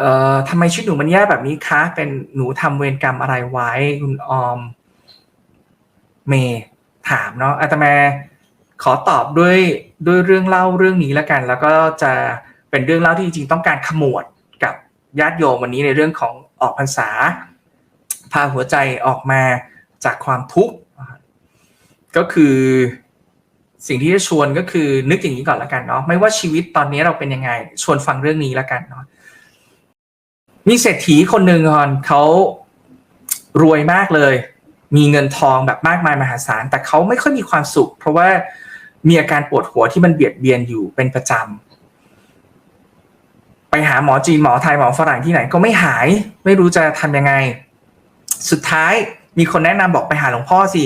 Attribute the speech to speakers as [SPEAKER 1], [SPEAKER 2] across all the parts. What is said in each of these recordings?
[SPEAKER 1] เอ่อทำไมชีวิตหนูมันแย่แบบนี้คะ เป็นหนูทำเวรกรรมอะไรไว้คุณออม เมย์ถามเนาะอาตมาขอตอบด้วยด้วยเรื่องเล่าเรื่องนี้แล้วกัน แล้วก็จะเป็นเรื่องเล่าที่จริงๆต้องการขมวดกับญาติโยมวันนี้ในเรื่องของออกพรรษา พาหัวใจออกมาจากความทุกข์ก็คือสิ่งที่จะชวนก็คือนึกอย่างนี้ก่อนแล้วกันเนาะไม่ว่าชีวิตตอนนี้เราเป็นยังไง ชวนฟังเรื่องนี้แล้วกันเนาะ มีเศรษฐีคนหนึ่งก่อนเขารวยมากเลย มีเงินทองแบบมากมายมหาศาล แต่เขาไม่ค่อยมีความสุข เพราะว่ามีอาการปวดหัวที่มันเบียดเบียนอยู่เป็นประจำไปหาหมอจีนหมอไทยหมอฝรั่งที่ไหนก็ไม่หาย ไม่รู้จะทำยังไง สุดท้ายมีคนแนะนำบอกไปหาหลวงพ่อสิ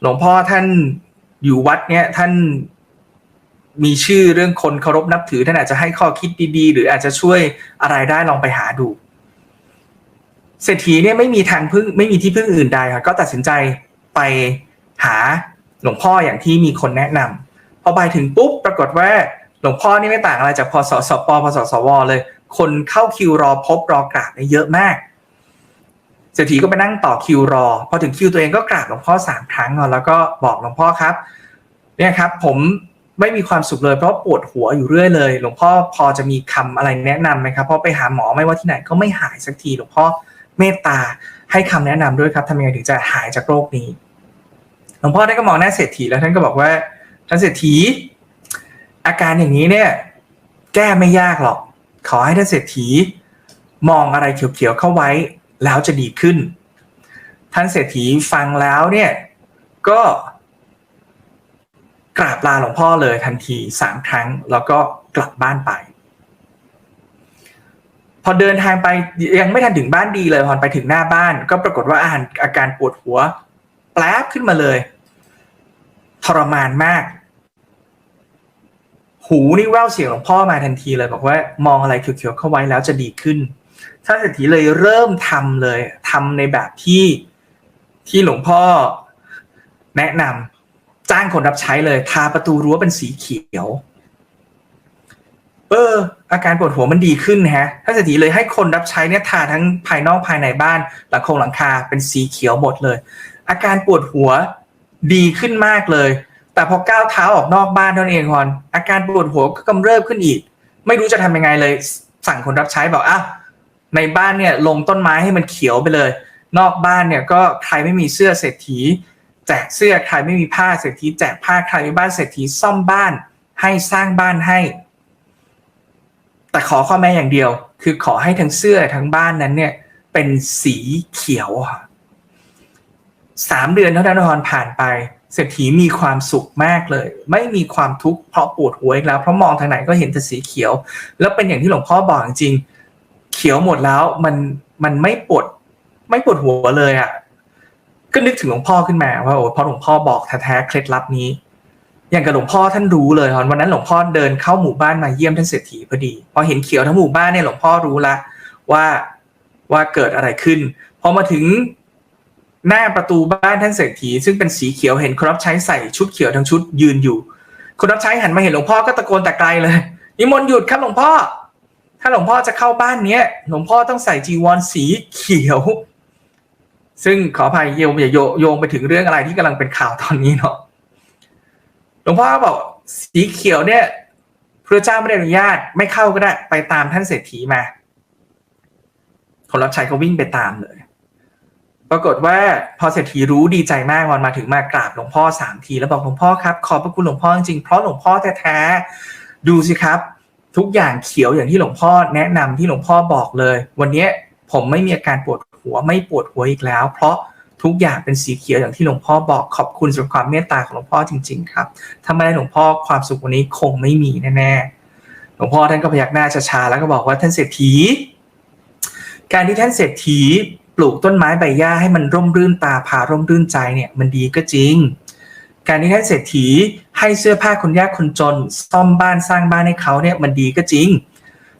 [SPEAKER 1] หลวงพ่อท่านอยู่วัดเนี้ยท่าน มีชื่อเรื่องคนเคารพนับถือท่านอาจจะให้ข้อคิดดีๆ หรืออาจจะช่วยอะไรได้ลองไปหาดู เศรษฐีเนี่ยไม่มีทางพึ่งไม่มีที่พึ่งอื่นใดค่ะก็ตัดสินใจไปหาหลวงพ่ออย่างที่มีคนแนะนำพอไปถึงปุ๊บปรากฏว่าหลวงพ่อนี่ไม่ต่างอะไรจากพสสปพสสวเลย คนเข้าคิวรอพบรอกราบเนี่ยเยอะมาก เศรษฐีก็ไปนั่งต่อคิวรอ พอถึงคิวตัวเองก็กราบหลวงพ่อสามครั้งแล้วก็บอกหลวงพ่อครับ เนี่ยครับ ผม ไม่มีความสุขเลยเพราะปวดหัวอยู่เรื่อยเลย หลวงพ่อพอจะมีคำอะไรแนะนำไหมครับเพราะไปหาหมอไม่ว่าที่ไหนก็ไม่หายสักที หลวงพ่อเมตตาให้คำแนะนำด้วยครับทำยังไงถึงจะหายจากโรคนี้ หลวงพ่อท่านก็มองหน้าเศรษฐีแล้วท่านก็บอกว่าท่านเศรษฐี อาการอย่างนี้เนี่ย แก้ไม่ยากหรอก ขอให้ท่านเศรษฐี มองอะไรเขียวๆเข้าไว้ แล้วจะดีขึ้น ท่านเศรษฐีฟังแล้วเนี่ยก็ กราบลาหลวงพ่อเลยทันทีสามครั้ง แล้วก็กลับบ้านไป พอเดินทางไปยังไม่ทันถึงบ้านดีเลยพอไปถึงหน้าบ้าน ก็ปรากฏว่าอาการอาการปวดหัว แปลบขึ้นมาเลย ทรมานมาก หูนี่แววเสียงหลวงพ่อมาทันทีเลย บอกว่ามองอะไรเขียวๆเข้าไว้แล้วจะดีขึ้นท่านเศรษฐีเลยเริ่มทำเลยทำในแบบที่ที่หลวงพ่อแนะนำจ้างคนรับใช้เลย ทาประตูรั้วเป็นสีเขียว เออ อาการปวดหัวมันดีขึ้นฮะ ท่านเศรษฐีเลยให้คนรับใช้เนี่ยทาทั้งภายนอกภายในบ้านหลังคงหลังคาเป็นสีเขียวหมดเลย อาการปวดหัวดีขึ้นมากเลย แต่พอก้าวเท้าออกนอกบ้านเท่านั้นเองคอนอาการปวดหัวก็กำเริบขึ้นอีก ไม่รู้จะทำยังไงเลย สั่งคนรับใช้บอกอ้าวในบ้านเนี่ยลงต้นไม้ให้มันเขียวไปเลย นอกบ้านเนี่ยก็ใครไม่มีเสื้อเศรษฐี แจกเสื้อใครไม่มีผ้าเศรษฐีแจกผ้าใครมีบ้านเศรษฐีซ่อมบ้านให้สร้างบ้านให้ แต่ขอข้อแม้อย่างเดียว คือขอให้ทั้งเสื้อทั้งบ้านนั้นเนี่ยเป็นสีเขียวสามเดือนเท่านั้นทอนผ่านไปเศรษฐีมีความสุขมากเลย ไม่มีความทุกข์เพราะปวดหัวอีกแล้วเพราะมองทางไหนก็เห็นแต่สีเขียว แล้วเป็นอย่างที่หลวงพ่อบอกจริงเขียวหมดแล้วมันมันไม่ปวดไม่ปวดหัวเลยอะ่ะ ก็นึกถึงหลวงพ่อขึ้นมาว่าโอ้พอหลวงพ่อบอกแท้ๆเคล็ดลับนี้ อย่างกับหลวงพ่อท่านรู้เลยตอนวันนั้นหลวงพ่อเดินเข้าหมู่บ้านมาเยี่ยมท่านเศรษฐีพอดีพอเห็นเขียวทั้งหมู่บ้านเนี่ยหลวงพ่อรู้ละว่าว่าเกิดอะไรขึ้นพอมาถึงหน้าประตูบ้านท่านเศรษฐี ซึ่งเป็นสีเขียวเห็นคนรับใช้ใส่ชุดเขียวทั้งชุดยืนอยู่คนรับใช้หันมาเห็นหลวงพ่อก็ตะโกนแต่ไกลเลยนิมนต์หยุดครับหลวงพ่อ ถ้าหลวงพ่อจะเข้าบ้านเนี้ยหลวงพ่อต้องใส่จีวรสีเขียว ซึ่งขออภัยโยมอย่าโยงไปถึงเรื่องอะไรที่กำลังเป็นข่าวตอนนี้เนาะหลวงพ่อบอกสีเขียวเนี่ยพระเจ้าไม่ได้อนุญาตไม่เข้าก็ได้ ไปตามท่านเศรษฐีมาคนรับใช้เขาวิ่งไปตามเลย ปรากฏว่าพอเศรษฐีรู้ดีใจมากวันมาถึงมากราบหลวงพ่อสามทีแล้วบอกหลวงพ่อครับขอบพระคุณหลวงพ่อจริงเพราะหลวงพ่อแท้ๆดูสิครับ ทุกอย่างเขียวอย่างที่หลวงพ่อแนะนำที่หลวงพ่อบอกเลย วันนี้ผมไม่มีอาการปวด หัวไม่ปวดหัวอีกแล้ว เพราะทุกอย่างเป็นสีเขียวอย่างที่หลวงพ่อบอกขอบคุณสำหรับความเมตตาของหลวงพ่อจริง ๆ ครับถ้าไม่ได้หลวงพ่อความสุขวันนี้คงไม่มีแน่ๆหลวงพ่อท่านก็พยักหน้าช้าๆแล้วก็บอกว่าท่านเศรษฐี การที่ท่านเศรษฐีปลูกต้นไม้ใบหญ้าให้มันร่มรื่นตาพาร่มรื่นใจเนี่ยมันดีก็จริง การที่ท่านเศรษฐีให้เสื้อผ้าคนยากคนจน ซ่อมบ้านสร้างบ้านให้เขาเนี่ยมันดีก็จริง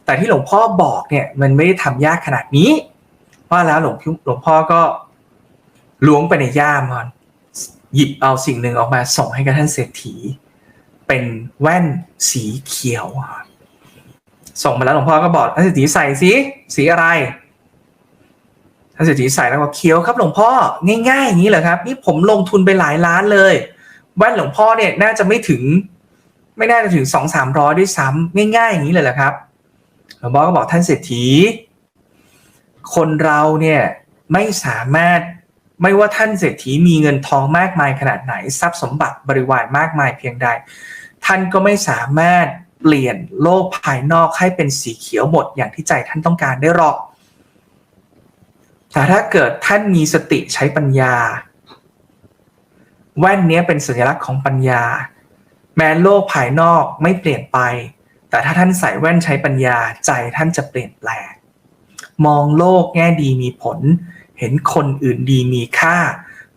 [SPEAKER 1] แต่ที่หลวงพ่อบอกเนี่ยมันไม่ได้ทำยากขนาดนี้ ว่าแล้วหลวงหลวงพ่อก็ล้วงไปในย่ามอนหยิบเอาสิ่งหนึ่งออกมาส่งให้กับท่านเศรษฐี เป็นแว่นสีเขียว ส่งมาแล้วหลวงพ่อก็บอกท่านเศรษฐีใส่สิสีอะไรท่านเศรษฐีใส่แล้วบอกเขียวครับหลวงพ่อง่ายๆอย่างนี้เหรอครับ นี่ผมลงทุนไปหลายล้านเลยแว่นหลวงพ่อเนี่ยน่าจะไม่ถึง ไม่น่าจะถึงสองสามร้อยด้วยซ้ำง่ายๆอย่างนี้เลยเหรอครับหลวงพ่อก็บอกท่านเศรษฐี คนเราเนี่ยไม่สามารถไม่ว่าท่านเศรษฐีมีเงินทองมากมายขนาดไหนทรัพย์สมบัติบริวารมากมายเพียงใด ท่านก็ไม่สามารถเปลี่ยนโลกภายนอกให้เป็นสีเขียวหมดอย่างที่ใจท่านต้องการได้หรอก แต่ถ้าเกิดท่านมีสติใช้ปัญญา แว่นนี้เป็นสัญลักษณ์ของปัญญา แม้โลกภายนอกไม่เปลี่ยนไป แต่ถ้าท่านใส่แว่นใช้ปัญญาใจท่านจะเปลี่ยนแปลง มองโลกแง่ดีมีผล เห็นคนอื่นดีมีค่า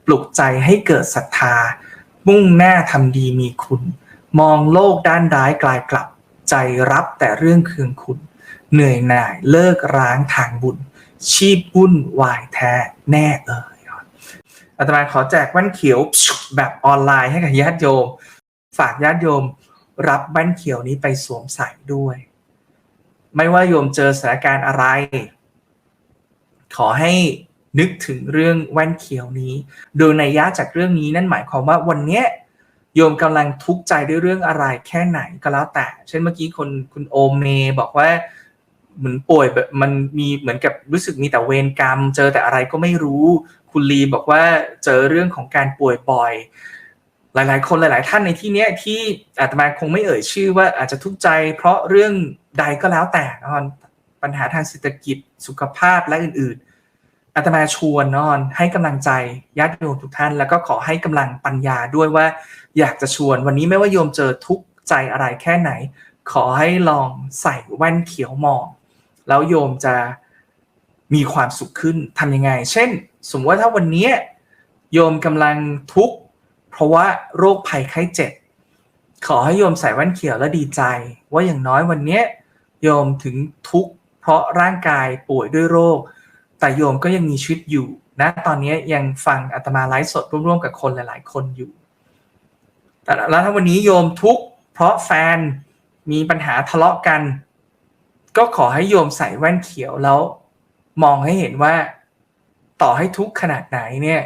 [SPEAKER 1] ปลุกใจให้เกิดศรัทธา มุ่งหน้าทำดีมีคุณ มองโลกด้านร้ายกลายกลับ ใจรับแต่เรื่องเคืองคุณ เหนื่อยหน่ายเลิกร้างทางบุญ ชีพวุ่นวายแท้แน่เอ่ยอาตมาขอแจกแว่นเขียวแบบออนไลน์ให้กับญาติโยม ฝากญาติโยมรับแว่นเขียวนี้ไปสวมใส่ด้วย ไม่ว่าโยมเจอสถานการณ์อะไร ขอให้นึกถึงเรื่องแว่นเขียวนี้ โดยในยะจากเรื่องนี้นั่นหมายความว่าวันนี้โยมกำลังทุกข์ใจด้วยเรื่องอะไรแค่ไหนก็แล้วแต่ เช่นเมื่อกี้คนคุณโอเมบอกว่าเหมือนป่วยแบบมันมีเหมือนกับรู้สึกมีแต่เวรกรรม เจอแต่อะไรก็ไม่รู้ คุณลีบอกว่าเจอเรื่องของการป่วยบ่อย หลาย ๆ คนหลาย ๆ ท่านในที่นี้ที่อาตมาคงไม่เอ่ยชื่อว่าอาจจะทุกข์ใจ เพราะเรื่องใดก็แล้วแต่นอน ปัญหาทางเศรษฐกิจสุขภาพและอื่น ๆอาตมาชวนนอนให้กำลังใจญาติโยมทุกท่าน แล้วก็ขอให้กำลังปัญญาด้วยว่า อยากจะชวนวันนี้ไม่ว่าโยมเจอทุกใจอะไรแค่ไหน ขอให้ลองใส่แว่นเขียวมอง แล้วโยมจะมีความสุขขึ้นทำยังไง เช่น สมมติว่าถ้าวันนี้โยมกำลังทุกข์เพราะว่าโรคภัยไข้เจ็บขอให้โยมใส่แว่นเขียวแล้วดีใจ ว่าอย่างน้อยวันนี้โยมถึงทุกข์ เพราะร่างกายป่วยด้วยโรค แต่โยมก็ยังมีชีวิตอยู่นะตอนนี้ยังฟังอาตมาไลฟ์สดร่วมๆกับคนหลาย ๆ คนอยู่ แต่แล้วถ้าวันนี้โยมทุกข์เพราะแฟนมีปัญหาทะเลาะกัน ก็ขอให้โยมใส่แว่นเขียวแล้ว มองให้เห็นว่า ต่อให้ทุกข์ขนาดไหนเนี่ย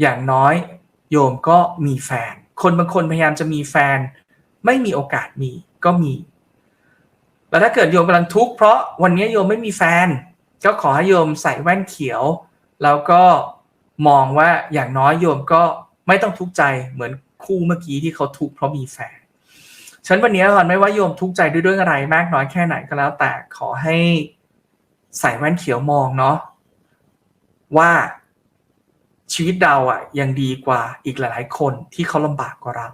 [SPEAKER 1] อย่างน้อยโยมก็มีแฟน คนบางคนพยายามจะมีแฟน ไม่มีโอกาสมีก็มี แล้วถ้าเกิดโยมกำลังทุกข์เพราะวันนี้โยมไม่มีแฟน ก็ขอให้โยมใส่แว่นเขียว แล้วก็มองว่าอย่างน้อยโยมก็ไม่ต้องทุกข์ใจเหมือนคู่เมื่อกี้ที่เขาทุกข์เพราะมีแฟนฉันวันนี้ก่อนไม่ว่าโยมทุกข์ใจด้วยเรื่องอะไรมากน้อยแค่ไหนก็แล้ว แต่ขอให้ใส่แว่นเขียวมองเนาะว่าชีวิตเราอะยังดีกว่าอีกหลายๆคนที่เขาลำบากกว่าเรา